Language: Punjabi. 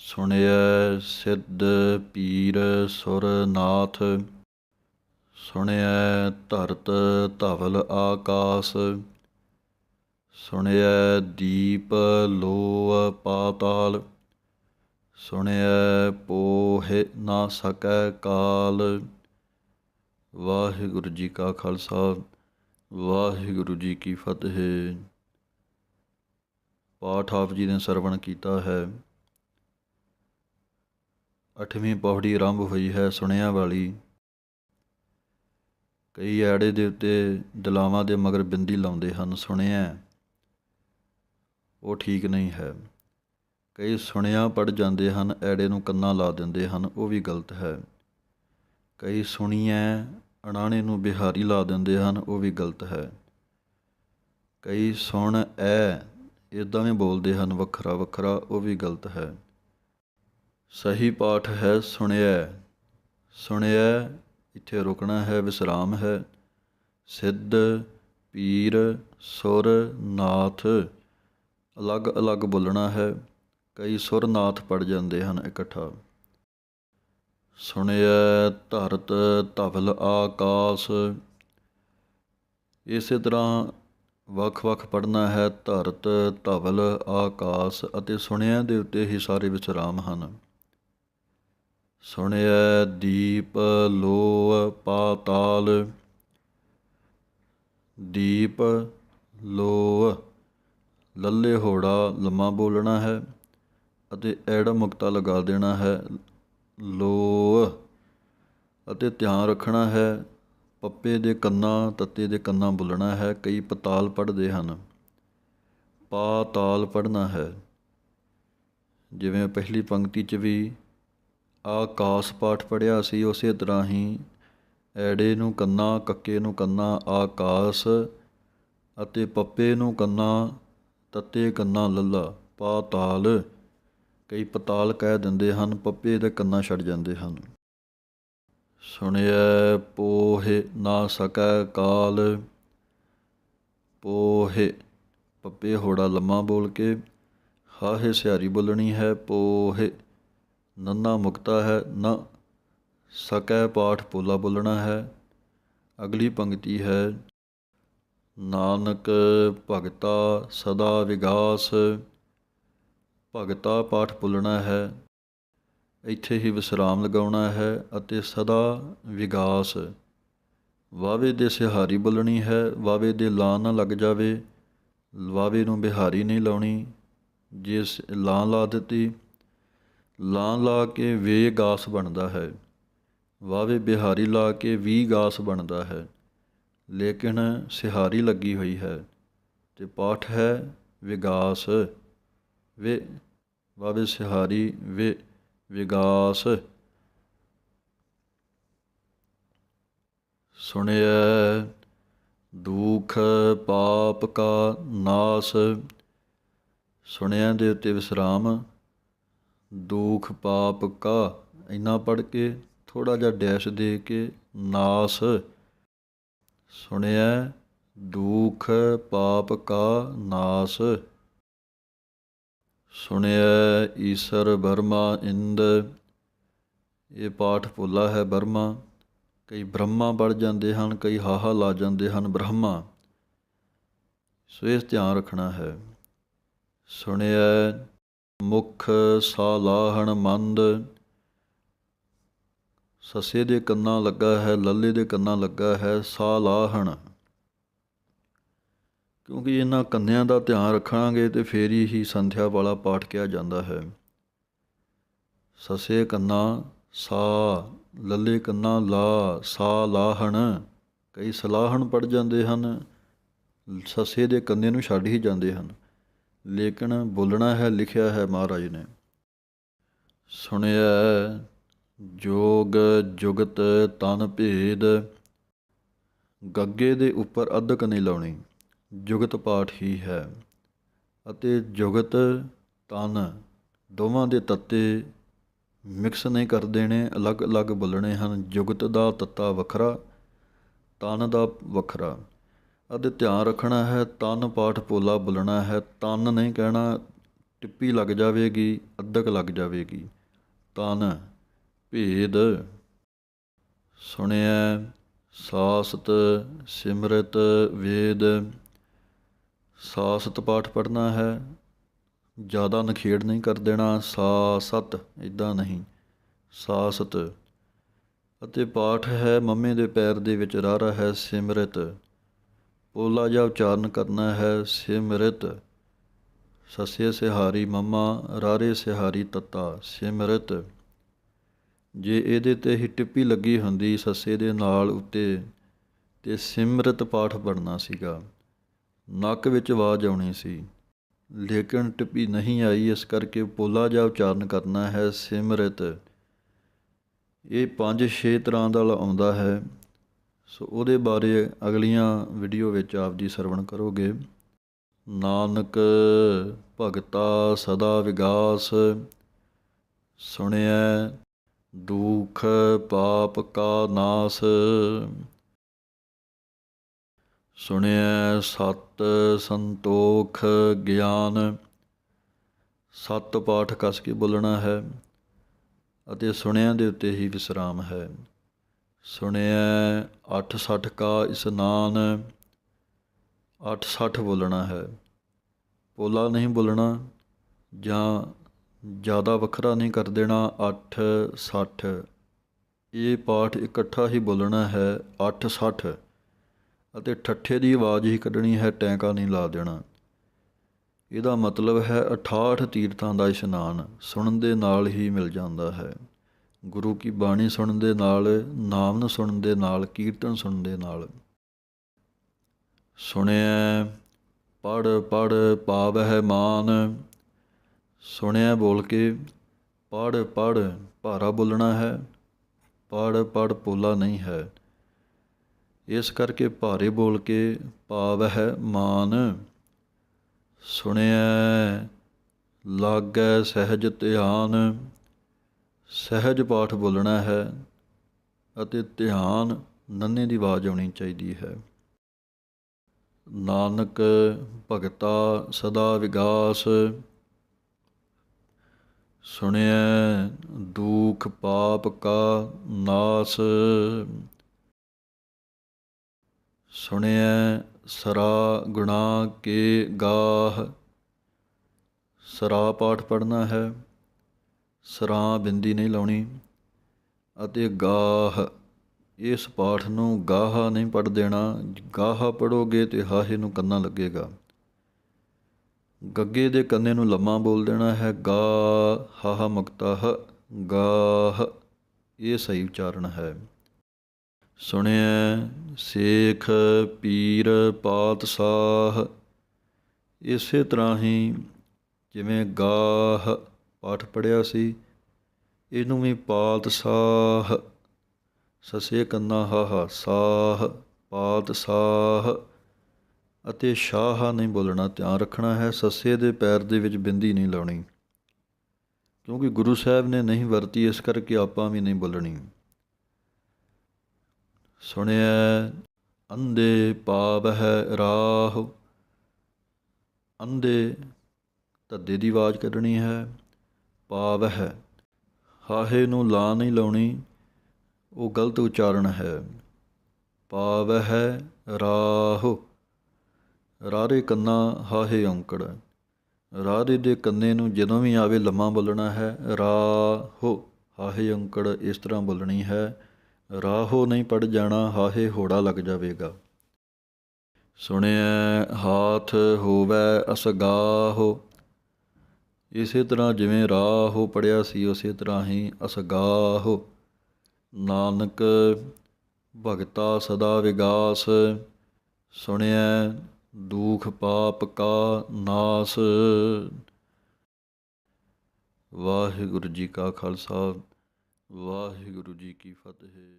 ਸੁਣਿਐ ਸਿੱਧ ਪੀਰ ਸੁਰ ਨਾਥ ਸੁਣਿਐ ਧਰਤ ਧਵਲ ਆਕਾਸ, ਸੁਣਿਐ ਦੀਪ ਲੋਅ ਪਾਤਾਲ, ਸੁਣਿਐ ਪੋਹਿ ਨਾ ਸਕੈ ਕਾਲ। ਵਾਹਿਗੁਰੂ ਜੀ ਕਾ ਖਾਲਸਾ, ਵਾਹਿਗੁਰੂ ਜੀ ਕੀ ਫਤਿਹ। ਪਾਠ ਆਪ ਜੀ ਨੇ ਸਰਵਣ ਕੀਤਾ ਹੈ। ਅੱਠਵੀਂ ਪੌੜੀ ਆਰੰਭ ਹੋਈ ਹੈ ਸੁਣਿਆ ਵਾਲੀ। ਕਈ ਐੜੇ ਦੇ ਉੱਤੇ ਦਲਾਵਾਂ ਦੇ ਮਗਰ ਬਿੰਦੀ ਲਾਉਂਦੇ ਹਨ, ਸੁਣਿਆ। ਉਹ ਠੀਕ ਨਹੀਂ ਹੈ। ਕਈ ਸੁਣਿਆ ਪੜ ਜਾਂਦੇ ਹਨ, ਐੜੇ ਨੂੰ ਕੰਨਾਂ ਲਾ ਦਿੰਦੇ ਹਨ, ਉਹ ਵੀ ਗਲਤ ਹੈ। ਕਈ ਸੁਣੀਐ, ਅਣਾਣੇ ਨੂੰ ਬਿਹਾਰੀ ਲਾ ਦਿੰਦੇ ਹਨ, ਉਹ ਵੀ ਗਲਤ ਹੈ। ਕਈ ਸੁਣ ਐ ਇਦਾਂ ਵੀ ਬੋਲਦੇ ਹਨ ਵੱਖਰਾ ਵੱਖਰਾ ਉਹ ਵੀ ਗਲਤ ਹੈ। ਸਹੀ ਪਾਠ ਹੈ ਸੁਣਿਆ ਸੁਣਿਆ ਇੱਥੇ ਰੁਕਣਾ ਹੈ, ਵਿਸਰਾਮ ਹੈ। ਸਿੱਧ, ਪੀਰ, ਸੁਰ, ਨਾਥ, ਅਲੱਗ-ਅਲੱਗ ਬੋਲਣਾ ਹੈ। ਕਈ ਸੁਰ ਨਾਥ ਪੜ ਜਾਂਦੇ ਹਨ ਇਕੱਠਾ। ਸੁਣਿਆ ਧਰਤ, ਧਵਲ, ਆਕਾਸ। ਇਸੇ ਤਰ੍ਹਾਂ ਵੱਖ-ਵੱਖ ਪੜਨਾ ਹੈ। ਧਰਤ, ਧਵਲ, ਆਕਾਸ ਅਤੇ ਸੁਣਿਆ ਦੇ ਉੱਤੇ ਹੀ ਸਾਰੇ ਵਿਸਰਾਮ ਹਨ। ਸੁਣਿਐ ਦੀਪ ਲੋਅ ਪਾਤਾਲ, ਦੀਪ ਲੋਅ ਲੱਲੇ ਹੋੜਾ ਲੰਮਾ ਬੋਲਣਾ ਹੈ ਅਤੇ ਐੜਾ ਮੁਕਤਾ ਲਗਾ ਦੇਣਾ ਹੈ ਲੋਅ ਅਤੇ ਧਿਆਨ ਰੱਖਣਾ ਹੈ ਪੱਪੇ ਦੇ ਕੰਨਾਂ, ਤੱਤੇ ਦੇ ਕੰਨਾਂ ਬੋਲਣਾ ਹੈ, ਕਈ ਪਤਾਲ ਪੜਦੇ ਹਨ। ਪਾਤਾਲ ਪੜਨਾ ਹੈ। ਜਿਵੇਂ ਪਹਿਲੀ ਪੰਕਤੀ 'ਚ ਵੀ ਆਕਾਸ ਪਾਠ ਪੜਿਆ ਸੀ, ਉਸੇ ਤਰ੍ਹਾਂ ਹੀ ਐੜੇ ਨੂੰ ਕੰਨਾ, ਕੱਕੇ ਨੂੰ ਕੰਨਾ, ਆਕਾਸ ਅਤੇ ਪੱਪੇ ਨੂੰ ਕੰਨਾ, ਤੱਤੇ ਕੰਨਾ ਲੱਲਾ ਪਾਤਾਲ ਕਈ ਪਤਾਲ ਕਹਿ ਦਿੰਦੇ ਹਨ, ਪੱਪੇ ਦੇ ਕੰਨਾ ਛੱਡ ਜਾਂਦੇ ਹਨ। ਸੁਣਿਐ ਪੋਹੇ ਨਾ ਸਕੈ ਕਾਲ, ਪੋਹੇ ਪੱਪੇ ਹੋੜਾ ਲੰਮਾ ਬੋਲ ਕੇ, ਹਾਹੇ ਸਿਆਰੀ ਬੋਲਣੀ ਹੈ ਪੋਹੇ। ਨੰਨਾ ਮੁਕਤਾ ਹੈ, ਨ ਸਕੈ ਪਾਠ ਪੋਲਾ ਬੋਲਣਾ ਹੈ, ਅਗਲੀ ਪੰਕਤੀ ਹੈ, ਨਾਨਕ ਭਗਤਾ ਸਦਾ ਵਿਗਾਸ, ਭਗਤਾ ਪਾਠ ਬੋਲਣਾ ਹੈ, ਇੱਥੇ ਹੀ ਵਿਸਰਾਮ ਲਗਾਉਣਾ ਹੈ ਅਤੇ ਸਦਾ ਵਿਗਾਸ। ਵਾਵੇ ਦੇ ਸਿਹਾਰੀ ਬੋਲਣੀ ਹੈ, ਵਾਵੇ ਦੇ ਲਾਂ ਨਾ ਲੱਗ ਜਾਵੇ, ਵਾਵੇ ਨੂੰ ਬਿਹਾਰੀ ਨਹੀਂ ਲਾਉਣੀ ਜੇ ਲਾਂ ਲਾ ਦਿੱਤੀ ਲਾਂ ਲਾ ਕੇ ਵੇ ਗਾਸ ਬਣਦਾ ਹੈ, ਵਾਵੇ ਬਿਹਾਰੀ ਲਾ ਕੇ ਵੀ ਗਾਸ ਬਣਦਾ ਹੈ। ਲੇਕਿਨ ਸਿਹਾਰੀ ਲੱਗੀ ਹੋਈ ਹੈ, ਤੇ ਪਾਠ ਹੈ ਵਿਗਾਸ ਵੇ, ਵਾਵੇ ਸਿਹਾਰੀ ਵੇ ਵਿਗਾਸ ਸੁਣਿਐ, ਦੁਖ ਪਾਪ ਕਾ ਨਾਸ ਸੁਣਿਆ ਦੇ ਉੱਤੇ ਵਿਸਰਾਮ ਦੁਖ ਪਾਪ ਕਾ। ਇੰਨਾ ਪੜ੍ਹ ਕੇ, ਥੋੜ੍ਹਾ ਜਿਹਾ ਡੈਸ਼ ਦੇ ਕੇ, ਨਾਸ। ਸੁਣਿਆ ਦੁਖ ਪਾਪ ਕਾ ਨਾਸ। ਸੁਣਿਆ ਈਸ਼ਰ ਬਰਮਾ ਇੰਦ। ਇਹ ਪਾਠ ਭੁੱਲਾ ਹੈ ਬਰਮਾ ਕਈ ਬ੍ਰਹਮਾ ਪੜ ਜਾਂਦੇ ਹਨ, ਕਈ ਹਾਹਾ ਲਾ ਜਾਂਦੇ ਹਨ ਬ੍ਰਹਮਾ। ਸੋ ਇਸ ਧਿਆਨ ਰੱਖਣਾ ਹੈ। ਸੁਣਿਆ ਮੁਖ ਸਾਲਾਹਣ ਮੰਦ। ਸਸੇ ਦੇ ਕੰਨਾਂ ਲੱਗਾ ਹੈ, ਲੱਲੇ ਦੇ ਕੰਨਾਂ ਲੱਗਾ ਹੈ ਸਾਲਾਹਣ। ਕਿਉਂਕਿ ਇਹਨਾਂ ਕੰਨਿਆਂ ਦਾ ਧਿਆਨ ਰੱਖਾਂਗੇ ਤੇ ਫੇਰ ਹੀ ਸੰਧਿਆ ਵਾਲਾ ਪਾਠ ਕਿਹਾ ਜਾਂਦਾ ਹੈ। ਸਸੇ ਕੰਨਾਂ ਸਾ, ਲੱਲੇ ਕੰਨਾਂ ਲਾ ਸਾ ਲਾਹਣ ਕਈ ਸਲਾਹਣ ਪੜ ਜਾਂਦੇ ਹਨ, ਸਸੇ ਦੇ ਕੰਨੇ ਨੂੰ ਛੱਡ ਹੀ ਜਾਂਦੇ ਹਨ। ਲੇਕਿਨ ਬੋਲਣਾ ਹੈ, ਲਿਖਿਆ ਹੈ ਮਹਾਰਾਜ ਨੇ। ਸੁਣਿਆ ਜੋਗ ਜੁਗਤ ਤਨ ਭੇਦ। ਗੱਗੇ ਦੇ ਉੱਪਰ ਅਧਕ ਨਹੀਂ ਲਾਉਣੀ, ਜੁਗਤ ਪਾਠ ਹੀ ਹੈ। ਅਤੇ ਜੁਗਤ, ਤਨ ਦੋਵਾਂ ਦੇ ਤੱਤੇ ਮਿਕਸ ਨਹੀਂ ਕਰ ਦੇਣੇ, ਅਲੱਗ-ਅਲੱਗ ਬੋਲਣੇ ਹਨ। ਜੁਗਤ ਦਾ ਤੱਤਾ ਵੱਖਰਾ, ਤਨ ਦਾ ਵੱਖਰਾ। ਅਤੇ ਧਿਆਨ ਰੱਖਣਾ ਹੈ, ਤਨ ਪਾਠ ਪੋਲਾ ਬੋਲਣਾ ਹੈ। ਤਨ ਨਹੀਂ ਕਹਿਣਾ, ਟਿੱਪੀ ਲੱਗ ਜਾਵੇਗੀ, ਅੱਧਕ ਲੱਗ ਜਾਵੇਗੀ। ਤਨ, ਭੇਦ। ਸੁਣਿਆ ਸਾਸਤ, ਸਿਮਰਤ, ਵੇਦ। ਸਾਸਤ ਪਾਠ ਪੜ੍ਹਨਾ ਹੈ, ਜ਼ਿਆਦਾ ਨਖੇੜ ਨਹੀਂ ਕਰ ਦੇਣਾ। ਸਾ ਸਤ ਇਦਾਂ ਨਹੀਂ। ਸਾਸਤ, ਅਤੇ ਪਾਠ ਹੈ, ਮੰਮੇ ਦੇ ਪੈਰ ਦੇ ਵਿੱਚ ਰਾਰਾ ਹੈ, ਸਿਮਰਤ। ਪੋਲਾ ਜਿਹਾ ਉਚਾਰਨ ਕਰਨਾ ਹੈ ਸਿਮਰਿਤ ਸੱਸੇ ਸਿਹਾਰੀ ਮੰਮਾ, ਰਾਰੇ ਸਿਹਾਰੀ ਤੱਤਾ ਸਿਮਰਿਤ ਜੇ ਇਹਦੇ ਤੇ ਹੀ ਟਿੱਪੀ ਲੱਗੀ ਹੁੰਦੀ ਸੱਸੇ ਦੇ ਨਾਲ ਉੱਤੇ, ਤੇ ਸਿਮਰਤ ਪਾਠ ਬਣਨਾ ਸੀਗਾ। ਨੱਕ ਵਿੱਚ ਆਵਾਜ਼ ਆਉਣੀ ਸੀ। ਲੇਕਿਨ ਟਿੱਪੀ ਨਹੀਂ ਆਈ, ਇਸ ਕਰਕੇ ਪੋਲਾ ਜਿਹਾ ਉਚਾਰਨ ਕਰਨਾ ਹੈ ਸਿਮਰਤ ਇਹ ਪੰਜ ਛੇ ਤਰ੍ਹਾਂ ਦਾ ਆਉਂਦਾ ਹੈ। ਸੋ ਉਹਦੇ ਬਾਰੇ ਅਗਲੀਆਂ ਵੀਡੀਓ ਵਿੱਚ ਆਪ ਜੀ ਸਰਵਣ ਕਰੋਗੇ। ਨਾਨਕ ਭਗਤਾ ਸਦਾ ਵਿਗਾਸ, ਸੁਣਿਐ ਦੁਖ ਪਾਪ ਕਾ ਨਾਸ। ਸੁਣਿਐ ਸਤ ਸੰਤੋਖ ਗਿਆਨ। ਸਤ ਪਾਠ ਕਸ ਕੇ ਬੋਲਣਾ ਹੈ ਅਤੇ ਸੁਣਿਆਂ ਦੇ ਉੱਤੇ ਹੀ ਵਿਸਰਾਮ ਹੈ। ਸੁਣਿਐ 860 ਕਾ ਇਸਨਾਨ 860 ਬੋਲਣਾ ਹੈ। ਪੋਲਾ ਨਹੀਂ ਬੋਲਣਾ ਜਾਂ ਜ਼ਿਆਦਾ ਵੱਖਰਾ ਨਹੀਂ ਕਰ ਦੇਣਾ 860 ਇਹ ਪਾਠ ਇਕੱਠਾ ਹੀ ਬੋਲਣਾ ਹੈ 860 ਅਤੇ ਠੱਠੇ ਦੀ ਆਵਾਜ਼ ਹੀ ਕੱਢਣੀ ਹੈ, ਟੈਂਕਾ ਨਹੀਂ ਲਾ ਦੇਣਾ। ਇਹਦਾ ਮਤਲਬ ਹੈ 68 ਤੀਰਥਾਂ ਦਾ ਇਸ਼ਨਾਨ, ਸੁਣਨ ਦੇ ਨਾਲ ਹੀ ਮਿਲ ਜਾਂਦਾ ਹੈ। ਗੁਰੂ ਕੀ ਬਾਣੀ ਸੁਣਨ ਦੇ ਨਾਲ, ਨਾਮ ਨੂੰ ਸੁਣਨ ਦੇ ਨਾਲ, ਕੀਰਤਨ ਸੁਣਨ ਦੇ ਨਾਲ। ਸੁਣਿਆ ਪੜ ਪੜ ਪਾਵਹਿ ਮਾਨ। ਸੁਣਿਆ ਬੋਲ ਕੇ ਪੜ ਪੜ ਭਾਰਾ ਬੋਲਣਾ ਹੈ ਪੜ ਪੜ ਪੋਲਾ ਨਹੀਂ ਹੈ। ਇਸ ਕਰਕੇ ਭਾਰੇ ਬੋਲ ਕੇ ਪਾਵਹਿ ਮਾਨ। ਸੁਣਿਆ ਲਾਗੈ ਸਹਿਜ ਧਿਆਨ। ਸਹਿਜ ਪਾਠ ਬੋਲਣਾ ਹੈ ਅਤੇ ਧਿਆਨ ਨੰਨੇ ਦੀ ਆਵਾਜ਼ ਆਉਣੀ ਚਾਹੀਦੀ ਹੈ। ਨਾਨਕ ਭਗਤਾ ਸਦਾ ਵਿਗਾਸ, ਸੁਣਿਐ ਦੁਖ ਪਾਪ ਕਾ ਨਾਸ, ਸੁਣਿਐ ਸਰਾ ਗੁਣਾ ਕੇ ਗਾਹ। ਸਰਾ ਪਾਠ ਪੜਨਾ ਹੈ। ਸਰਾਂ ਬਿੰਦੀ ਨਹੀਂ ਲਾਉਣੀ ਅਤੇ ਗਾਹ, ਇਸ ਪਾਠ ਨੂੰ ਗਾਹਾ ਨਹੀਂ ਪੜ ਦੇਣਾ। ਗਾਹਾ ਪੜੋਗੇ ਤੇ ਹਾਹੇ ਨੂੰ ਕੰਨਾ ਲੱਗੇਗਾ। ਗੱਗੇ ਦੇ ਕੰਨੇ ਨੂੰ ਲੰਮਾ ਬੋਲ ਦੇਣਾ ਹੈ। ਗਾ ਹਾਹਾ ਮੁਕਤਹ, ਗਾਹ, ਇਹ ਸਹੀ ਉਚਾਰਨ ਹੈ। ਸੁਣਿਆ ਸੇਖ, ਪੀਰ, ਪਾਤਸ਼ਾਹ, ਇਸੇ ਤਰ੍ਹਾਂ ਹੀ ਜਿਵੇਂ ਗਾਹ ਪਾਠ ਪੜ੍ਹਿਆ ਸੀ। ਇਹਨੂੰ ਵੀ ਪਾਤ ਸਾਹ। ਸਸੇ ਕੰਨਾ ਹਾਹਾ, ਸਾਹ, ਪਾਤ ਸਾਹ। ਅਤੇ ਸ਼ਾਹ ਨਹੀਂ ਬੋਲਣਾ, ਧਿਆਨ ਰੱਖਣਾ ਹੈ, ਸੱਸੇ ਦੇ ਪੈਰ ਦੇ ਵਿੱਚ ਬਿੰਦੀ ਨਹੀਂ ਲਾਉਣੀ। ਕਿਉਂਕਿ ਗੁਰੂ ਸਾਹਿਬ ਨੇ ਨਹੀਂ ਵਰਤੀ, ਇਸ ਕਰਕੇ ਆਪਾਂ ਵੀ ਨਹੀਂ ਬੋਲਣੀ। ਸੁਣਿਆ ਅੰਦੇ ਪਾਵਹਿ ਰਾਹ। ਅੰਦੇ ਧੱਦੇ ਦੀ ਆਵਾਜ਼ ਕੱਢਣੀ ਹੈ। ਪਾਵਹਿ। ਹਾਹੇ ਨੂੰ ਲਾ ਨਹੀਂ ਲਾਉਣੀ, ਉਹ ਗਲਤ ਉਚਾਰਨ ਹੈ। ਪਾਵਹਿ ਰਾਹ। ਰਾਰੇ ਕੰਨਾ ਹਾਹੇ ਔਂਕੜ। ਰਾਰੇ ਦੇ ਕੰਨੇ ਨੂੰ ਜਦੋਂ ਵੀ ਆਵੇ ਲੰਮਾ ਬੋਲਣਾ ਹੈ, ਰਾਹੋ। ਹਾਹੇ ਔਂਕੜ, ਇਸ ਤਰ੍ਹਾਂ ਬੋਲਣੀ ਹੈ, ਰਾਹੋ ਨਹੀਂ ਪੜ ਜਾਣਾ, ਹਾਹੇ ਹੋੜਾ ਲੱਗ ਜਾਵੇਗਾ। ਸੁਣਿਆ ਹਾਥ ਹੋਵੇ ਅਸਗਾਹੋ। ਇਸੇ ਤਰ੍ਹਾਂ ਜਿਵੇਂ ਰਾਹੋ ਪੜਿਆ ਸੀ, ਉਸੇ ਤਰ੍ਹਾਂ ਹੀ ਅਸਗਾਹੋ। ਨਾਨਕ ਭਗਤਾ ਸਦਾ ਵਿਗਾਸ ਸੁਣਿਆ ਦੁਖ ਪਾਪ ਕਾ ਨਾਸ। ਵਾਹਿਗੁਰੂ ਜੀ ਕਾ ਖਾਲਸਾ, ਵਾਹਿਗੁਰੂ ਜੀ ਕੀ ਫਤਿਹ।